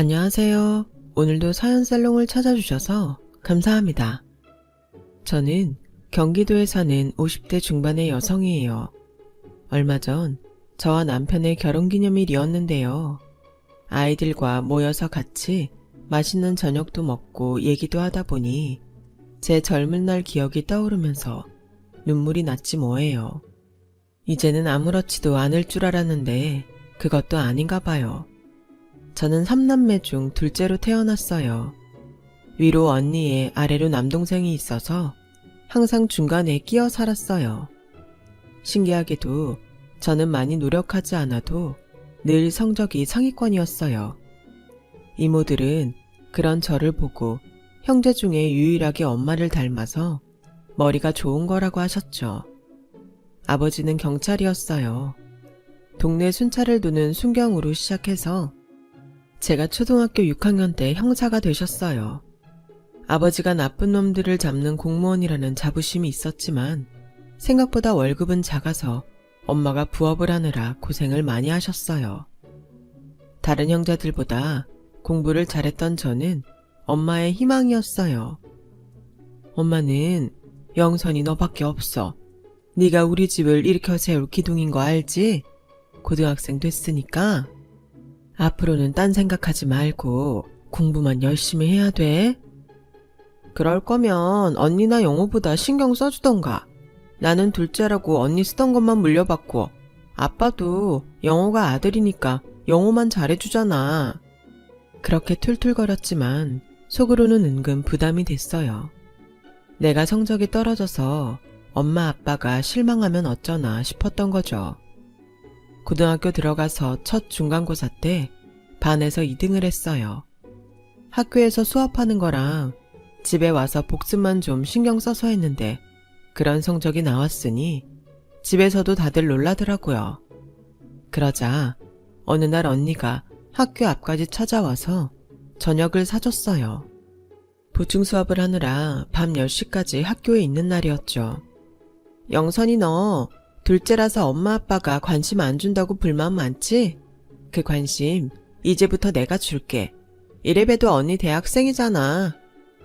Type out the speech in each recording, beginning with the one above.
안녕하세요. 오늘도 사연 살롱을 찾아주셔서 감사합니다. 저는 경기도에 사는 50대 중반의 여성이에요. 얼마 전 저와 남편의 결혼기념일이었는데요. 아이들과 모여서 같이 맛있는 저녁도 먹고 얘기도 하다 보니 제 젊은 날 기억이 떠오르면서 눈물이 났지 뭐예요. 이제는 아무렇지도 않을 줄 알았는데 그것도 아닌가 봐요. 저는 삼남매 중 둘째로 태어났어요. 위로 언니에 아래로 남동생이 있어서 항상 중간에 끼어 살았어요. 신기하게도 저는 많이 노력하지 않아도 늘 성적이 상위권이었어요. 이모들은 그런 저를 보고 형제 중에 유일하게 엄마를 닮아서 머리가 좋은 거라고 하셨죠. 아버지는 경찰이었어요. 동네 순찰을 도는 순경으로 시작해서 제가 초등학교 6학년 때 형사가 되셨어요. 아버지가 나쁜 놈들을 잡는 공무원이라는 자부심이 있었지만 생각보다 월급은 작아서 엄마가 부업을 하느라 고생을 많이 하셨어요. 다른 형제들보다 공부를 잘했던 저는 엄마의 희망이었어요. 엄마는 영선이 너밖에 없어. 네가 우리 집을 일으켜 세울 기둥인 거 알지? 고등학생 됐으니까 앞으로는 딴 생각하지 말고 공부만 열심히 해야 돼. 그럴 거면 언니나 영호보다 신경 써주던가. 나는 둘째라고 언니 쓰던 것만 물려받고 아빠도 영호가 아들이니까 영호만 잘해주잖아. 그렇게 툴툴거렸지만 속으로는 은근 부담이 됐어요. 내가 성적이 떨어져서 엄마 아빠가 실망하면 어쩌나 싶었던 거죠. 고등학교 들어가서 첫 중간고사 때 반에서 2등을 했어요. 학교에서 수업하는 거랑 집에 와서 복습만 좀 신경 써서 했는데 그런 성적이 나왔으니 집에서도 다들 놀라더라고요. 그러자 어느 날 언니가 학교 앞까지 찾아와서 저녁을 사줬어요. 보충 수업을 하느라 밤 10시까지 학교에 있는 날이었죠. 영선이 너 둘째라서 엄마 아빠가 관심 안 준다고 불만 많지? 그 관심 이제부터 내가 줄게. 이래봬도 언니 대학생이잖아.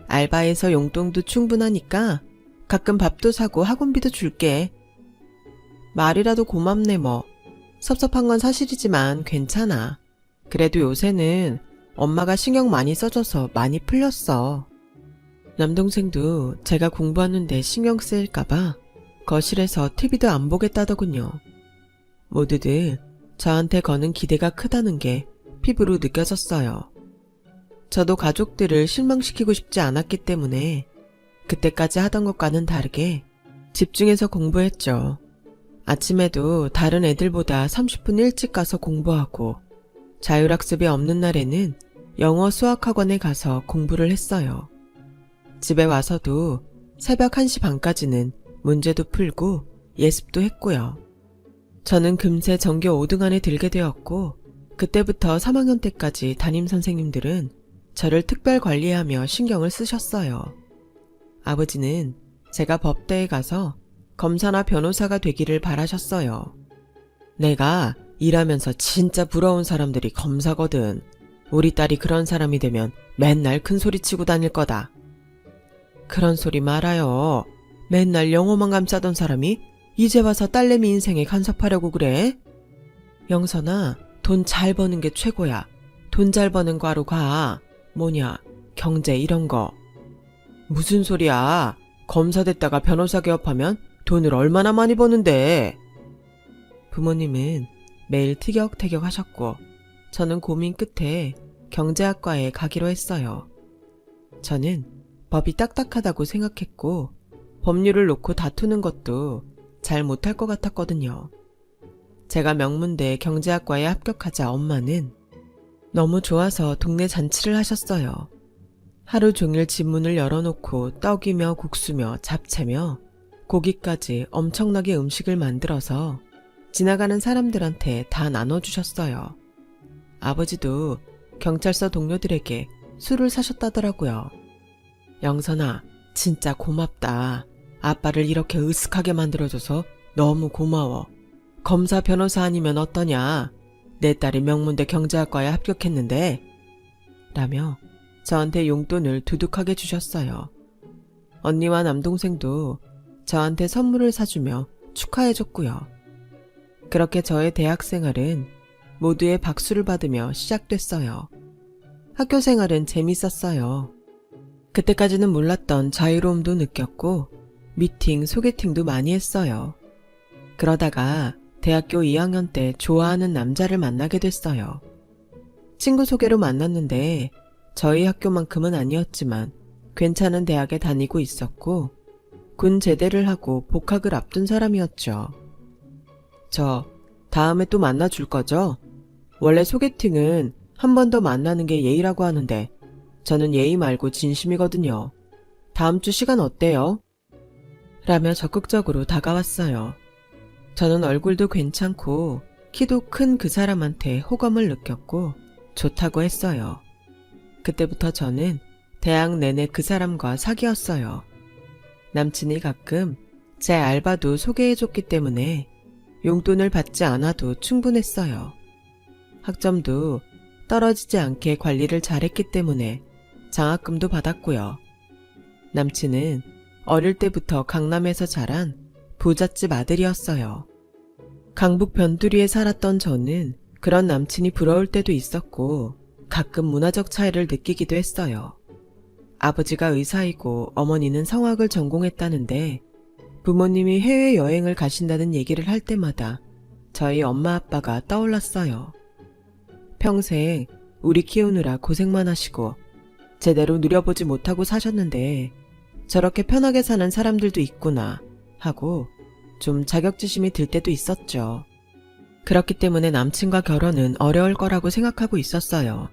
알바해서 용돈도 충분하니까 가끔 밥도 사고 학원비도 줄게. 말이라도 고맙네 뭐. 섭섭한 건 사실이지만 괜찮아. 그래도 요새는 엄마가 신경 많이 써줘서 많이 풀렸어. 남동생도 제가 공부하는데 신경 쓰일까봐 거실에서 TV도 안 보겠다더군요. 모두들 저한테 거는 기대가 크다는 게 피부로 느껴졌어요. 저도 가족들을 실망시키고 싶지 않았기 때문에 그때까지 하던 것과는 다르게 집중해서 공부했죠. 아침에도 다른 애들보다 30분 일찍 가서 공부하고 자율학습이 없는 날에는 영어 수학학원에 가서 공부를 했어요. 집에 와서도 새벽 1시 반까지는 문제도 풀고 예습도 했고요. 저는 금세 전교 5등 안에 들게 되었고 그때부터 3학년 때까지 담임 선생님들은 저를 특별 관리하며 신경을 쓰셨어요. 아버지는 제가 법대에 가서 검사나 변호사가 되기를 바라셨어요. 내가 일하면서 진짜 부러운 사람들이 검사거든. 우리 딸이 그런 사람이 되면 맨날 큰 소리 치고 다닐 거다. 그런 소리 말아요. 맨날 영어만 감싸던 사람이 이제 와서 딸내미 인생에 간섭하려고 그래? 영선아, 돈 잘 버는 게 최고야. 돈 잘 버는 과로 가. 뭐냐, 경제 이런 거. 무슨 소리야. 검사 됐다가 변호사 개업하면 돈을 얼마나 많이 버는데. 부모님은 매일 티격태격 하셨고, 저는 고민 끝에 경제학과에 가기로 했어요. 저는 법이 딱딱하다고 생각했고, 법률을 놓고 다투는 것도 잘 못할 것 같았거든요. 제가 명문대 경제학과에 합격하자 엄마는 너무 좋아서 동네 잔치를 하셨어요. 하루 종일 집문을 열어놓고 떡이며 국수며 잡채며 고기까지 엄청나게 음식을 만들어서 지나가는 사람들한테 다 나눠주셨어요. 아버지도 경찰서 동료들에게 술을 사셨다더라고요. 영선아, 진짜 고맙다. 아빠를 이렇게 으슥하게 만들어줘서 너무 고마워. 검사 변호사 아니면 어떠냐? 내 딸이 명문대 경제학과에 합격했는데 라며 저한테 용돈을 두둑하게 주셨어요. 언니와 남동생도 저한테 선물을 사주며 축하해줬고요. 그렇게 저의 대학 생활은 모두의 박수를 받으며 시작됐어요. 학교 생활은 재밌었어요. 그때까지는 몰랐던 자유로움도 느꼈고 미팅, 소개팅도 많이 했어요. 그러다가 대학교 2학년 때 좋아하는 남자를 만나게 됐어요. 친구 소개로 만났는데 저희 학교만큼은 아니었지만 괜찮은 대학에 다니고 있었고 군 제대를 하고 복학을 앞둔 사람이었죠. 저 다음에 또 만나줄 거죠? 원래 소개팅은 한 번 더 만나는 게 예의라고 하는데 저는 예의 말고 진심이거든요. 다음 주 시간 어때요? 라며 적극적으로 다가왔어요. 저는 얼굴도 괜찮고 키도 큰 그 사람한테 호감을 느꼈고 좋다고 했어요. 그때부터 저는 대학 내내 그 사람과 사귀었어요. 남친이 가끔 제 알바도 소개해줬기 때문에 용돈을 받지 않아도 충분했어요. 학점도 떨어지지 않게 관리를 잘했기 때문에 장학금도 받았고요. 남친은 어릴 때부터 강남에서 자란 부잣집 아들이었어요. 강북 변두리에 살았던 저는 그런 남친이 부러울 때도 있었고 가끔 문화적 차이를 느끼기도 했어요. 아버지가 의사이고 어머니는 성악을 전공했다는데 부모님이 해외여행을 가신다는 얘기를 할 때마다 저희 엄마 아빠가 떠올랐어요. 평생 우리 키우느라 고생만 하시고 제대로 누려보지 못하고 사셨는데 저렇게 편하게 사는 사람들도 있구나 하고 좀 자격지심이 들 때도 있었죠. 그렇기 때문에 남친과 결혼은 어려울 거라고 생각하고 있었어요.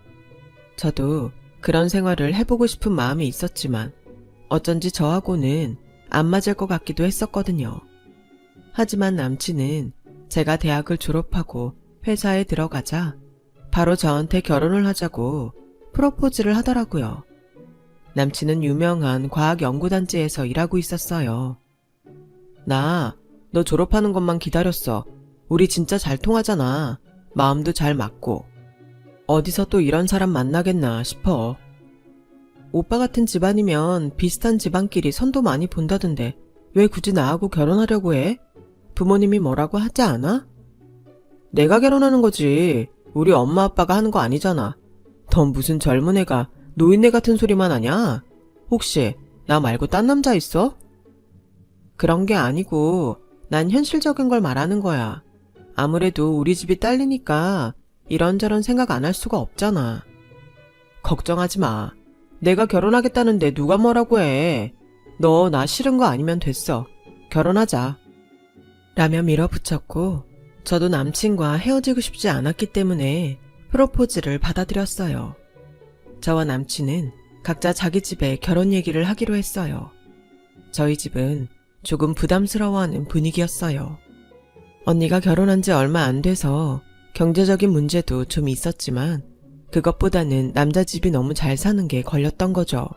저도 그런 생활을 해보고 싶은 마음이 있었지만 어쩐지 저하고는 안 맞을 것 같기도 했었거든요. 하지만 남친은 제가 대학을 졸업하고 회사에 들어가자 바로 저한테 결혼을 하자고 프로포즈를 하더라고요. 남친은 유명한 과학연구단지에서 일하고 있었어요. 나, 너 졸업하는 것만 기다렸어. 우리 진짜 잘 통하잖아. 마음도 잘 맞고. 어디서 또 이런 사람 만나겠나 싶어. 오빠 같은 집안이면 비슷한 집안끼리 선도 많이 본다던데 왜 굳이 나하고 결혼하려고 해? 부모님이 뭐라고 하지 않아? 내가 결혼하는 거지. 우리 엄마 아빠가 하는 거 아니잖아. 넌 무슨 젊은 애가 노인네 같은 소리만 하냐? 혹시 나 말고 딴 남자 있어? 그런 게 아니고 난 현실적인 걸 말하는 거야. 아무래도 우리 집이 딸리니까 이런저런 생각 안 할 수가 없잖아. 걱정하지 마. 내가 결혼하겠다는데 누가 뭐라고 해. 너 나 싫은 거 아니면 됐어. 결혼하자. 라며 밀어붙였고 저도 남친과 헤어지고 싶지 않았기 때문에 프로포즈를 받아들였어요. 저와 남친은 각자 자기 집에 결혼 얘기를 하기로 했어요. 저희 집은 조금 부담스러워하는 분위기였어요. 언니가 결혼한 지 얼마 안 돼서 경제적인 문제도 좀 있었지만 그것보다는 남자 집이 너무 잘 사는 게 걸렸던 거죠.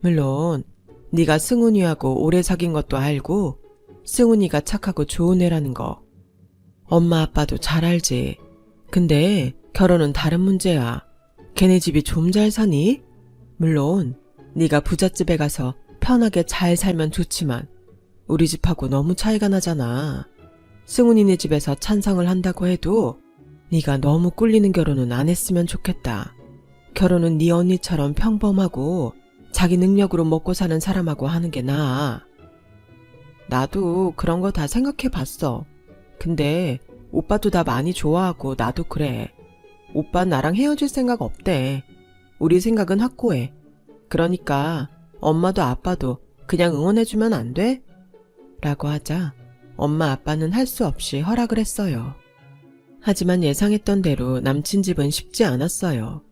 물론 네가 승훈이하고 오래 사귄 것도 알고 승훈이가 착하고 좋은 애라는 거. 엄마 아빠도 잘 알지. 근데 결혼은 다른 문제야. 걔네 집이 좀 잘 사니? 물론 네가 부잣집에 가서 편하게 잘 살면 좋지만 우리 집하고 너무 차이가 나잖아. 승훈이네 집에서 찬성을 한다고 해도 네가 너무 꿀리는 결혼은 안 했으면 좋겠다. 결혼은 네 언니처럼 평범하고 자기 능력으로 먹고 사는 사람하고 하는 게 나아. 나도 그런 거 다 생각해 봤어. 근데 오빠도 나 많이 좋아하고 나도 그래. 오빠 나랑 헤어질 생각 없대. 우리 생각은 확고해. 그러니까 엄마도 아빠도 그냥 응원해주면 안 돼? 라고 하자 엄마 아빠는 할 수 없이 허락을 했어요. 하지만 예상했던 대로 남친 집은 쉽지 않았어요.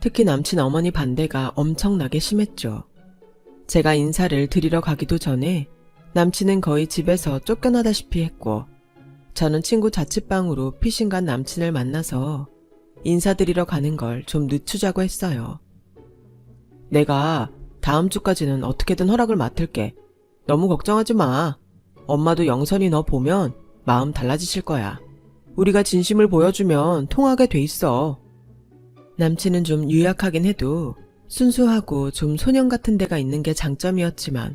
특히 남친 어머니 반대가 엄청나게 심했죠. 제가 인사를 드리러 가기도 전에 남친은 거의 집에서 쫓겨나다시피 했고, 저는 친구 자취방으로 피신 간 남친을 만나서 인사드리러 가는 걸 좀 늦추자고 했어요. 내가 다음 주까지는 어떻게든 허락을 맡을게. 너무 걱정하지 마. 엄마도 영선이 너 보면 마음 달라지실 거야. 우리가 진심을 보여주면 통하게 돼 있어. 남친은 좀 유약하긴 해도 순수하고 좀 소년 같은 데가 있는 게 장점이었지만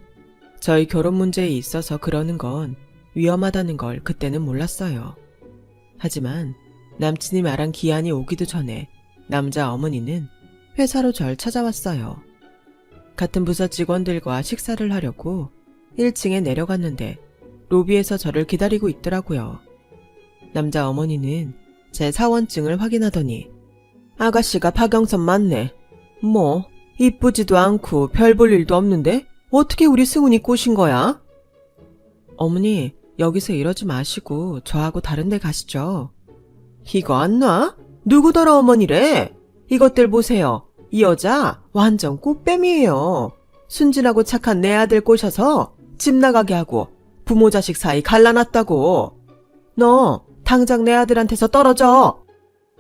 저희 결혼 문제에 있어서 그러는 건 위험하다는 걸 그때는 몰랐어요. 하지만 남친이 말한 기한이 오기도 전에 남자 어머니는 회사로 절 찾아왔어요. 같은 부서 직원들과 식사를 하려고 1층에 내려갔는데 로비에서 저를 기다리고 있더라고요. 남자 어머니는 제 사원증을 확인하더니 아가씨가 박영선 맞네. 뭐 이쁘지도 않고 별 볼 일도 없는데 어떻게 우리 승훈이 꼬신 거야? 어머니 여기서 이러지 마시고 저하고 다른 데 가시죠. 이거 안 놔? 누구 더러 어머니래? 이것들 보세요. 이 여자 완전 꽃뱀이에요. 순진하고 착한 내 아들 꼬셔서 집 나가게 하고 부모 자식 사이 갈라놨다고. 너 당장 내 아들한테서 떨어져.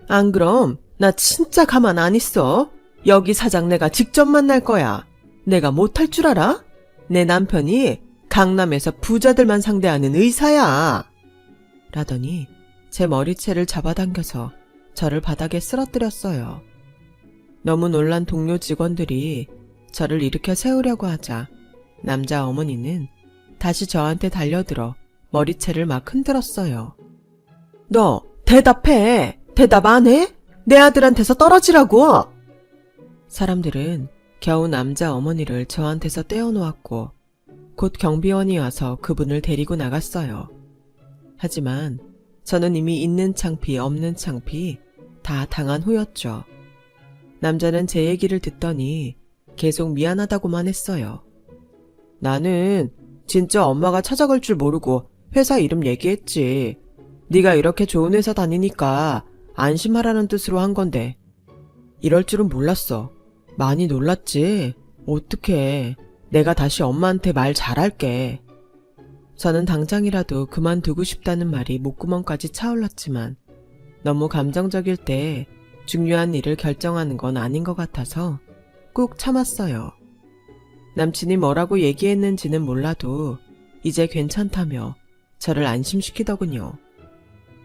안 그럼 나 진짜 가만 안 있어. 여기 사장 내가 직접 만날 거야. 내가 못할 줄 알아? 내 남편이 강남에서 부자들만 상대하는 의사야. 라더니 제 머리채를 잡아당겨서 저를 바닥에 쓰러뜨렸어요. 너무 놀란 동료 직원들이 저를 일으켜 세우려고 하자 남자 어머니는 다시 저한테 달려들어 머리채를 막 흔들었어요. 너 대답해. 대답 안 해? 내 아들한테서 떨어지라고. 사람들은 겨우 남자 어머니를 저한테서 떼어놓았고 곧 경비원이 와서 그분을 데리고 나갔어요. 하지만 저는 이미 있는 창피 없는 창피 다 당한 후였죠. 남자는 제 얘기를 듣더니 계속 미안하다고만 했어요. 나는 진짜 엄마가 찾아갈 줄 모르고 회사 이름 얘기했지. 네가 이렇게 좋은 회사 다니니까 안심하라는 뜻으로 한 건데. 이럴 줄은 몰랐어. 많이 놀랐지? 어떡해. 내가 다시 엄마한테 말 잘할게. 저는 당장이라도 그만두고 싶다는 말이 목구멍까지 차올랐지만 너무 감정적일 때 중요한 일을 결정하는 건 아닌 것 같아서 꾹 참았어요. 남친이 뭐라고 얘기했는지는 몰라도 이제 괜찮다며 저를 안심시키더군요.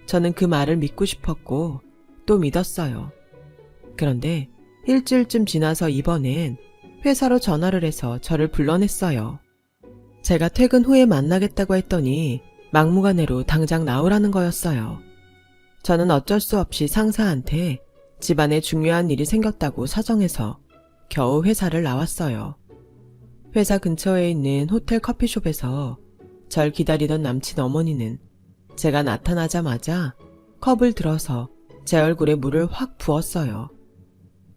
저는 그 말을 믿고 싶었고 또 믿었어요. 그런데 일주일쯤 지나서 이번엔 회사로 전화를 해서 저를 불러냈어요. 제가 퇴근 후에 만나겠다고 했더니 막무가내로 당장 나오라는 거였어요. 저는 어쩔 수 없이 상사한테 집안에 중요한 일이 생겼다고 사정해서 겨우 회사를 나왔어요. 회사 근처에 있는 호텔 커피숍에서 절 기다리던 남친 어머니는 제가 나타나자마자 컵을 들어서 제 얼굴에 물을 확 부었어요.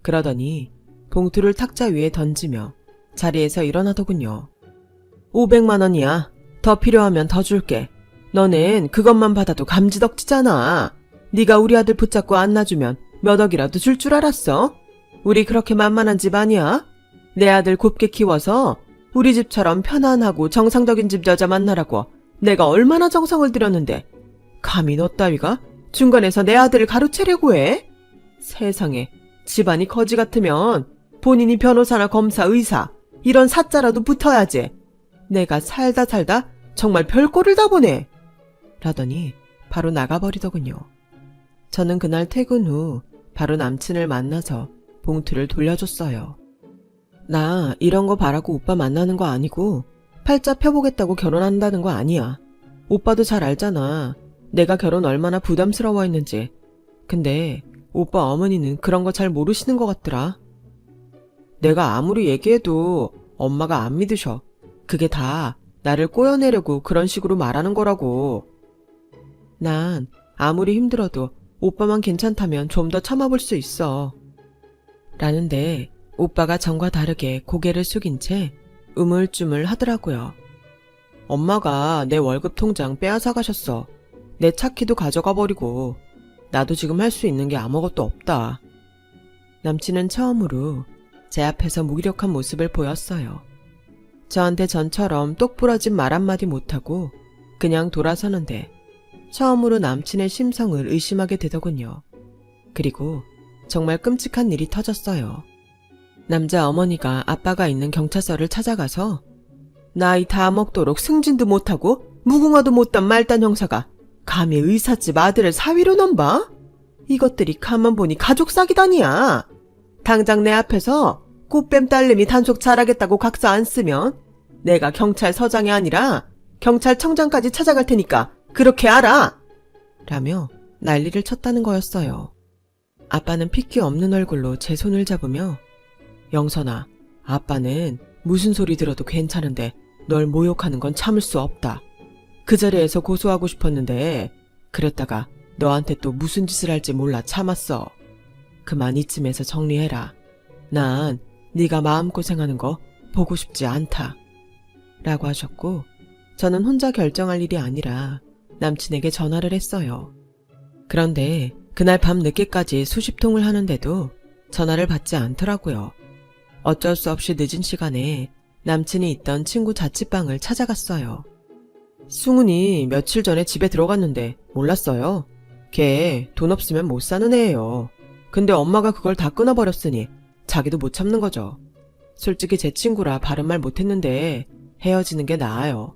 그러더니 봉투를 탁자 위에 던지며 자리에서 일어나더군요. 500만 원이야. 더 필요하면 더 줄게. 너는 그것만 받아도 감지덕지잖아. 네가 우리 아들 붙잡고 안 놔주면 몇 억이라도 줄 줄 알았어? 우리 그렇게 만만한 집 아니야? 내 아들 곱게 키워서 우리 집처럼 편안하고 정상적인 집 여자 만나라고 내가 얼마나 정성을 들였는데 감히 너 따위가 중간에서 내 아들을 가로채려고 해? 세상에 집안이 거지 같으면 본인이 변호사나 검사, 의사 이런 사자라도 붙어야지. 내가 살다 살다 정말 별꼴을 다 보네. 라더니 바로 나가버리더군요. 저는 그날 퇴근 후 바로 남친을 만나서 봉투를 돌려줬어요. 나 이런 거 바라고 오빠 만나는 거 아니고 팔자 펴보겠다고 결혼한다는 거 아니야. 오빠도 잘 알잖아. 내가 결혼 얼마나 부담스러워했는지. 근데 오빠 어머니는 그런 거 잘 모르시는 것 같더라. 내가 아무리 얘기해도 엄마가 안 믿으셔. 그게 다 나를 꼬여내려고 그런 식으로 말하는 거라고. 난 아무리 힘들어도 오빠만 괜찮다면 좀 더 참아볼 수 있어. 라는데 오빠가 전과 다르게 고개를 숙인 채 우물쭈물 하더라고요. 엄마가 내 월급 통장 빼앗아 가셨어. 내 차키도 가져가 버리고 나도 지금 할 수 있는 게 아무것도 없다. 남친은 처음으로 제 앞에서 무기력한 모습을 보였어요. 저한테 전처럼 똑부러진 말 한마디 못하고 그냥 돌아서는데 처음으로 남친의 심성을 의심하게 되더군요. 그리고 정말 끔찍한 일이 터졌어요. 남자 어머니가 아빠가 있는 경찰서를 찾아가서 나이 다 먹도록 승진도 못하고 무궁화도 못단 말단 형사가 감히 의사집 아들을 사위로 넘봐? 이것들이 가만 보니 가족 사기단이야. 당장 내 앞에서 꽃뱀 딸내미 단속 잘하겠다고 각서 안 쓰면 내가 경찰서장이 아니라 경찰청장까지 찾아갈 테니까 그렇게 알아! 라며 난리를 쳤다는 거였어요. 아빠는 핏기 없는 얼굴로 제 손을 잡으며 영선아, 아빠는 무슨 소리 들어도 괜찮은데 널 모욕하는 건 참을 수 없다. 그 자리에서 고소하고 싶었는데 그랬다가 너한테 또 무슨 짓을 할지 몰라 참았어. 그만 이쯤에서 정리해라. 난 네가 마음고생하는 거 보고 싶지 않다. 라고 하셨고 저는 혼자 결정할 일이 아니라 남친에게 전화를 했어요. 그런데 그날 밤 늦게까지 수십 통을 하는데도 전화를 받지 않더라고요. 어쩔 수 없이 늦은 시간에 남친이 있던 친구 자취방을 찾아갔어요. 승훈이 며칠 전에 집에 들어갔는데 몰랐어요. 걔 돈 없으면 못 사는 애예요. 근데 엄마가 그걸 다 끊어버렸으니 자기도 못 참는 거죠. 솔직히 제 친구라 바른 말 못했는데 헤어지는 게 나아요.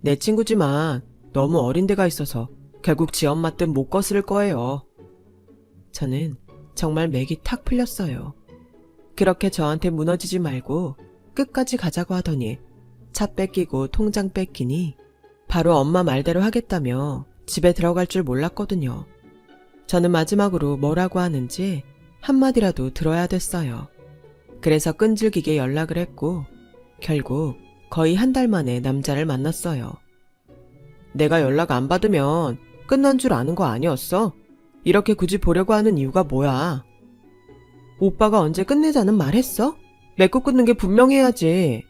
내 친구지만 너무 어린 데가 있어서 결국 지 엄마 뜻 못 거스를 거예요. 저는 정말 맥이 탁 풀렸어요. 그렇게 저한테 무너지지 말고 끝까지 가자고 하더니 차 뺏기고 통장 뺏기니 바로 엄마 말대로 하겠다며 집에 들어갈 줄 몰랐거든요. 저는 마지막으로 뭐라고 하는지 한마디라도 들어야 됐어요. 그래서 끈질기게 연락을 했고 결국 거의 한 달 만에 남자를 만났어요. 내가 연락 안 받으면 끝난 줄 아는 거 아니었어? 이렇게 굳이 보려고 하는 이유가 뭐야? 오빠가 언제 끝내자는 말 했어? 맺고 끊는 게 분명해야지.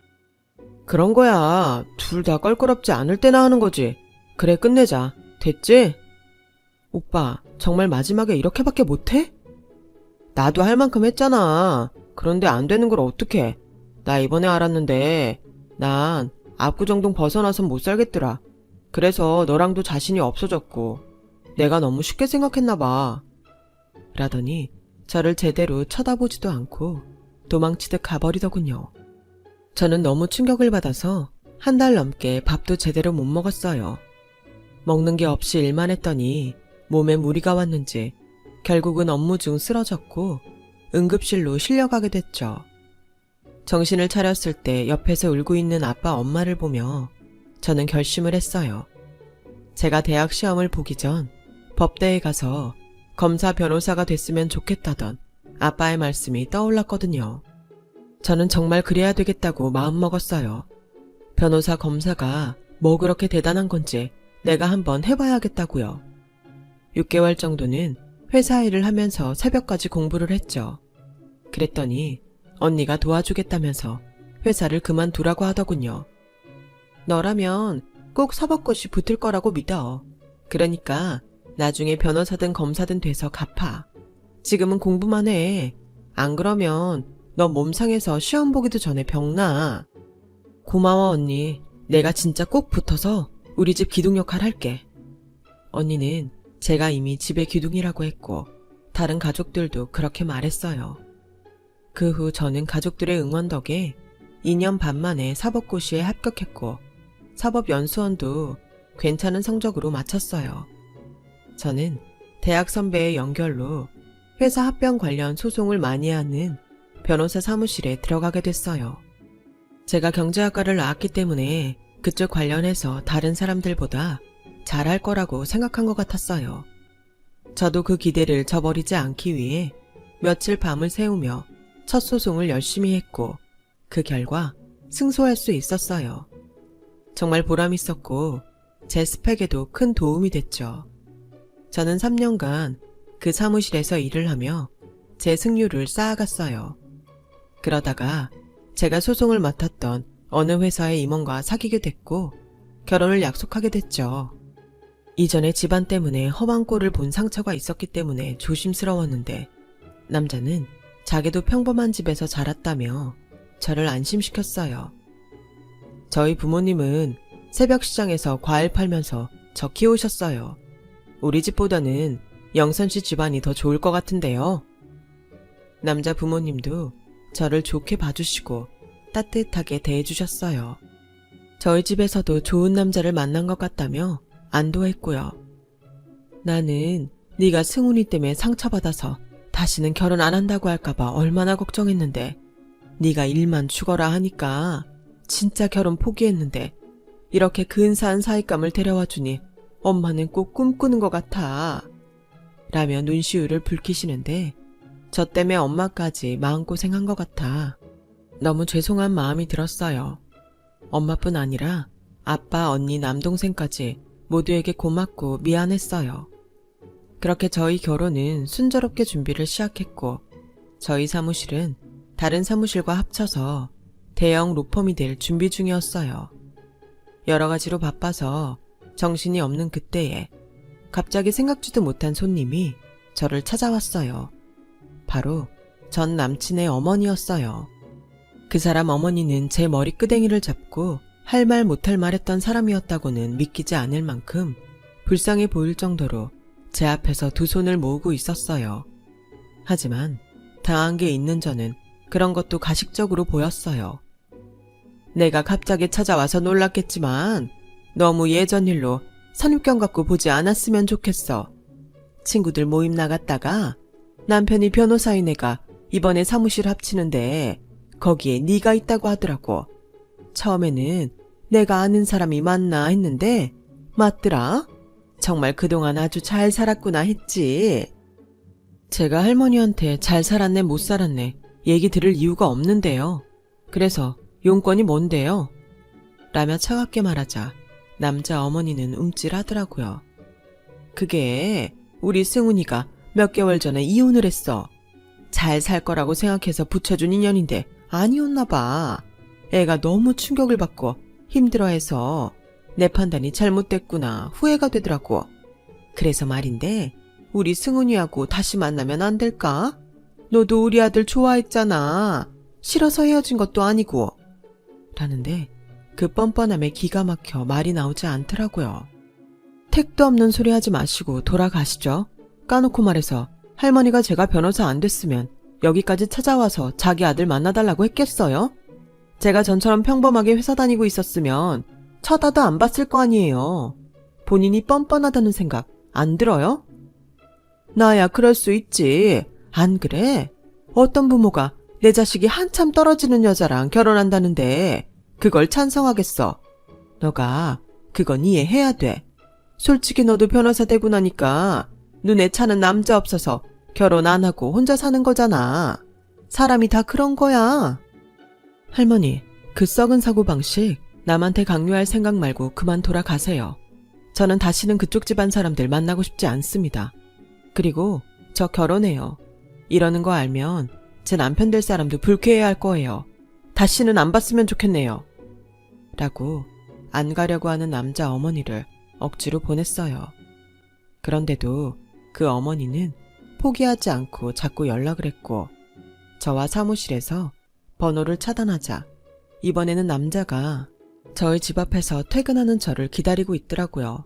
그런 거야. 둘 다 껄끄럽지 않을 때나 하는 거지. 그래, 끝내자. 됐지? 오빠, 정말 마지막에 이렇게밖에 못해? 나도 할 만큼 했잖아. 그런데 안 되는 걸 어떡해. 나 이번에 알았는데, 난 압구정동 벗어나선 못 살겠더라. 그래서 너랑도 자신이 없어졌고, 내가 너무 쉽게 생각했나 봐. 라더니, 저를 제대로 쳐다보지도 않고 도망치듯 가버리더군요. 저는 너무 충격을 받아서 한 달 넘게 밥도 제대로 못 먹었어요. 먹는 게 없이 일만 했더니 몸에 무리가 왔는지 결국은 업무 중 쓰러졌고 응급실로 실려가게 됐죠. 정신을 차렸을 때 옆에서 울고 있는 아빠 엄마를 보며 저는 결심을 했어요. 제가 대학 시험을 보기 전 법대에 가서 검사 변호사가 됐으면 좋겠다던 아빠의 말씀이 떠올랐거든요. 저는 정말 그래야 되겠다고 마음먹었어요. 변호사 검사가 뭐 그렇게 대단한 건지 내가 한번 해봐야겠다고요. 6개월 정도는 회사 일을 하면서 새벽까지 공부를 했죠. 그랬더니 언니가 도와주겠다면서 회사를 그만두라고 하더군요. 너라면 꼭 사법고시 붙을 거라고 믿어. 그러니까 나중에 변호사든 검사든 돼서 갚아. 지금은 공부만 해. 안 그러면 너 몸 상해서 시험 보기도 전에 병나. 고마워 언니. 내가 진짜 꼭 붙어서 우리 집 기둥 역할 할게. 언니는 제가 이미 집의 기둥이라고 했고 다른 가족들도 그렇게 말했어요. 그 후 저는 가족들의 응원 덕에 2년 반 만에 사법고시에 합격했고 사법연수원도 괜찮은 성적으로 마쳤어요. 저는 대학 선배의 연결로 회사 합병 관련 소송을 많이 하는 변호사 사무실에 들어가게 됐어요. 제가 경제학과를 나왔기 때문에 그쪽 관련해서 다른 사람들보다 잘할 거라고 생각한 것 같았어요. 저도 그 기대를 저버리지 않기 위해 며칠 밤을 새우며 첫 소송을 열심히 했고 그 결과 승소할 수 있었어요. 정말 보람 있었고 제 스펙에도 큰 도움이 됐죠. 저는 3년간 그 사무실에서 일을 하며 제 승률을 쌓아갔어요. 그러다가 제가 소송을 맡았던 어느 회사의 임원과 사귀게 됐고 결혼을 약속하게 됐죠. 이전에 집안 때문에 험한 꼴을 본 상처가 있었기 때문에 조심스러웠는데 남자는 자기도 평범한 집에서 자랐다며 저를 안심시켰어요. 저희 부모님은 새벽 시장에서 과일 팔면서 저 키우셨어요. 우리 집보다는 영선 씨 집안이 더 좋을 것 같은데요. 남자 부모님도 저를 좋게 봐주시고 따뜻하게 대해주셨어요. 저희 집에서도 좋은 남자를 만난 것 같다며 안도했고요. 나는 네가 승훈이 때문에 상처받아서 다시는 결혼 안 한다고 할까봐 얼마나 걱정했는데 네가 일만 죽어라 하니까 진짜 결혼 포기했는데 이렇게 근사한 사윗감을 데려와 주니 엄마는 꼭 꿈꾸는 것 같아. 라며 눈시울을 붉히시는데 저 때문에 엄마까지 마음고생한 것 같아. 너무 죄송한 마음이 들었어요. 엄마뿐 아니라 아빠, 언니, 남동생까지 모두에게 고맙고 미안했어요. 그렇게 저희 결혼은 순조롭게 준비를 시작했고 저희 사무실은 다른 사무실과 합쳐서 대형 로펌이 될 준비 중이었어요. 여러 가지로 바빠서 정신이 없는 그때에 갑자기 생각지도 못한 손님이 저를 찾아왔어요. 바로 전 남친의 어머니였어요. 그 사람 어머니는 제 머리 끄댕이를 잡고 할 말 못할 말 했던 사람이었다고는 믿기지 않을 만큼 불쌍해 보일 정도로 제 앞에서 두 손을 모으고 있었어요. 하지만 당한 게 있는 저는 그런 것도 가식적으로 보였어요. 내가 갑자기 찾아와서 놀랐겠지만 너무 예전 일로 선입견 갖고 보지 않았으면 좋겠어. 친구들 모임 나갔다가 남편이 변호사인 애가 이번에 사무실 합치는데 거기에 네가 있다고 하더라고. 처음에는 내가 아는 사람이 맞나 했는데 맞더라. 정말 그동안 아주 잘 살았구나 했지. 제가 할머니한테 잘 살았네 못 살았네 얘기 들을 이유가 없는데요. 그래서 용건이 뭔데요? 라며 차갑게 말하자 남자 어머니는 움찔하더라고요. 그게 우리 승훈이가 몇 개월 전에 이혼을 했어. 잘 살 거라고 생각해서 붙여준 인연인데 아니었나 봐. 애가 너무 충격을 받고 힘들어해서 내 판단이 잘못됐구나 후회가 되더라고. 그래서 말인데 우리 승훈이하고 다시 만나면 안 될까? 너도 우리 아들 좋아했잖아. 싫어서 헤어진 것도 아니고. 라는데 그 뻔뻔함에 기가 막혀 말이 나오지 않더라고요. 택도 없는 소리 하지 마시고 돌아가시죠. 까놓고 말해서 할머니가 제가 변호사 안 됐으면 여기까지 찾아와서 자기 아들 만나달라고 했겠어요? 제가 전처럼 평범하게 회사 다니고 있었으면 쳐다도 안 봤을 거 아니에요. 본인이 뻔뻔하다는 생각 안 들어요? 나야 그럴 수 있지. 안 그래? 어떤 부모가 내 자식이 한참 떨어지는 여자랑 결혼한다는데 그걸 찬성하겠어. 너가 그건 이해해야 돼. 솔직히 너도 변호사 되고 나니까 눈에 차는 남자 없어서 결혼 안 하고 혼자 사는 거잖아. 사람이 다 그런 거야. 할머니, 그 썩은 사고방식 남한테 강요할 생각 말고 그만 돌아가세요. 저는 다시는 그쪽 집안 사람들 만나고 싶지 않습니다. 그리고 저 결혼해요. 이러는 거 알면 제 남편 될 사람도 불쾌해 할 거예요. 다시는 안 봤으면 좋겠네요. 라고 안 가려고 하는 남자 어머니를 억지로 보냈어요. 그런데도 그 어머니는 포기하지 않고 자꾸 연락을 했고 저와 사무실에서 번호를 차단하자 이번에는 남자가 저희 집 앞에서 퇴근하는 저를 기다리고 있더라고요.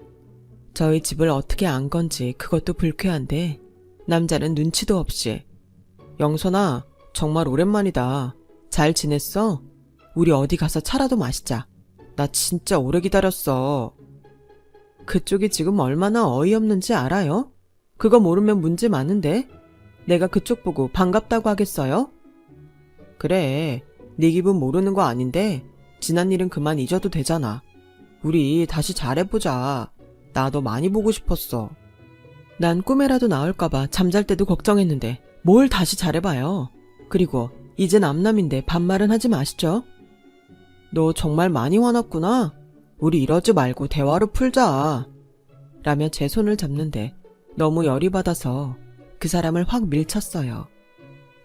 저희 집을 어떻게 안 건지 그것도 불쾌한데 남자는 눈치도 없이 영선아 정말 오랜만이다. 잘 지냈어? 우리 어디 가서 차라도 마시자. 나 진짜 오래 기다렸어. 그쪽이 지금 얼마나 어이없는지 알아요? 그거 모르면 문제 많은데? 내가 그쪽 보고 반갑다고 하겠어요? 그래, 네 기분 모르는 거 아닌데 지난 일은 그만 잊어도 되잖아. 우리 다시 잘해보자. 나도 많이 보고 싶었어. 난 꿈에라도 나올까봐 잠잘 때도 걱정했는데 뭘 다시 잘해봐요. 그리고 이젠 암남인데 반말은 하지 마시죠. 너 정말 많이 화났구나. 우리 이러지 말고 대화로 풀자. 라며 제 손을 잡는데 너무 열이 받아서 그 사람을 확 밀쳤어요.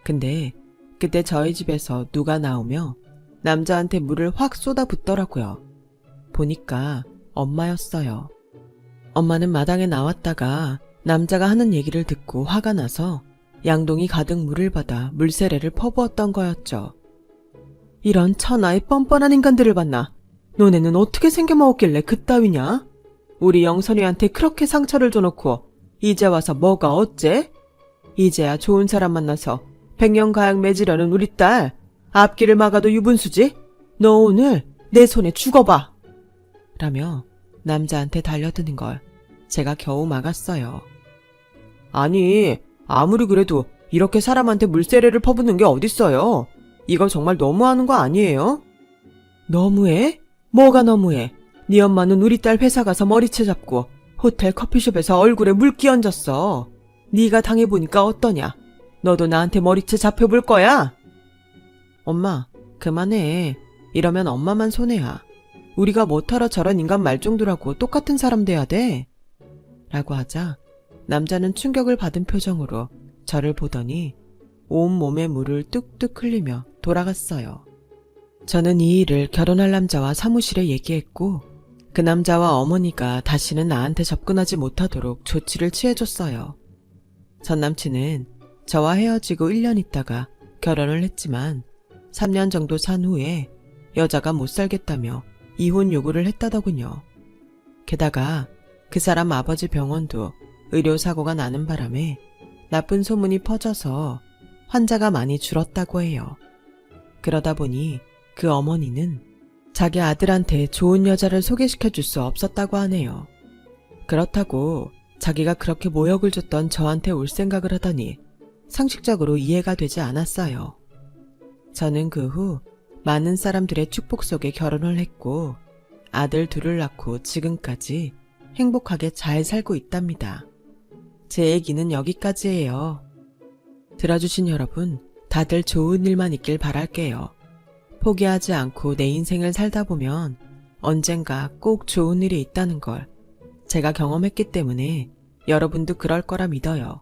근데 그때 저희 집에서 누가 나오며 남자한테 물을 확 쏟아붓더라고요. 보니까 엄마였어요. 엄마는 마당에 나왔다가 남자가 하는 얘기를 듣고 화가 나서 양동이 가득 물을 받아 물세례를 퍼부었던 거였죠. 이런 천하의 뻔뻔한 인간들을 봤나? 너네는 어떻게 생겨먹었길래 그따위냐? 우리 영선이한테 그렇게 상처를 줘놓고 이제 와서 뭐가 어째? 이제야 좋은 사람 만나서 백년가약 맺으려는 우리 딸 앞길을 막아도 유분수지? 너 오늘 내 손에 죽어봐! 라며 남자한테 달려드는 걸 제가 겨우 막았어요. 아니, 아무리 그래도 이렇게 사람한테 물세례를 퍼붓는 게 어딨어요? 이거 정말 너무하는 거 아니에요? 너무해? 뭐가 너무해? 네 엄마는 우리 딸 회사 가서 머리채 잡고 호텔 커피숍에서 얼굴에 물 끼얹었어. 네가 당해보니까 어떠냐? 너도 나한테 머리채 잡혀볼 거야? 엄마, 그만해. 이러면 엄마만 손해야. 우리가 뭐하러 저런 인간 말종들하고 똑같은 사람 돼야 돼? 라고 하자 남자는 충격을 받은 표정으로 저를 보더니 온몸에 물을 뚝뚝 흘리며 돌아갔어요. 저는 이 일을 결혼할 남자와 사무실에 얘기했고 그 남자와 어머니가 다시는 나한테 접근하지 못하도록 조치를 취해줬어요. 전 남친은 저와 헤어지고 1년 있다가 결혼을 했지만 3년 정도 산 후에 여자가 못 살겠다며 이혼 요구를 했다더군요. 게다가 그 사람 아버지 병원도 의료사고가 나는 바람에 나쁜 소문이 퍼져서 환자가 많이 줄었다고 해요. 그러다 보니 그 어머니는 자기 아들한테 좋은 여자를 소개시켜 줄 수 없었다고 하네요. 그렇다고 자기가 그렇게 모욕을 줬던 저한테 올 생각을 하더니 상식적으로 이해가 되지 않았어요. 저는 그 후 많은 사람들의 축복 속에 결혼을 했고 아들 둘을 낳고 지금까지 행복하게 잘 살고 있답니다. 제 얘기는 여기까지예요. 들어주신 여러분, 다들 좋은 일만 있길 바랄게요. 포기하지 않고 내 인생을 살다 보면 언젠가 꼭 좋은 일이 있다는 걸 제가 경험했기 때문에 여러분도 그럴 거라 믿어요.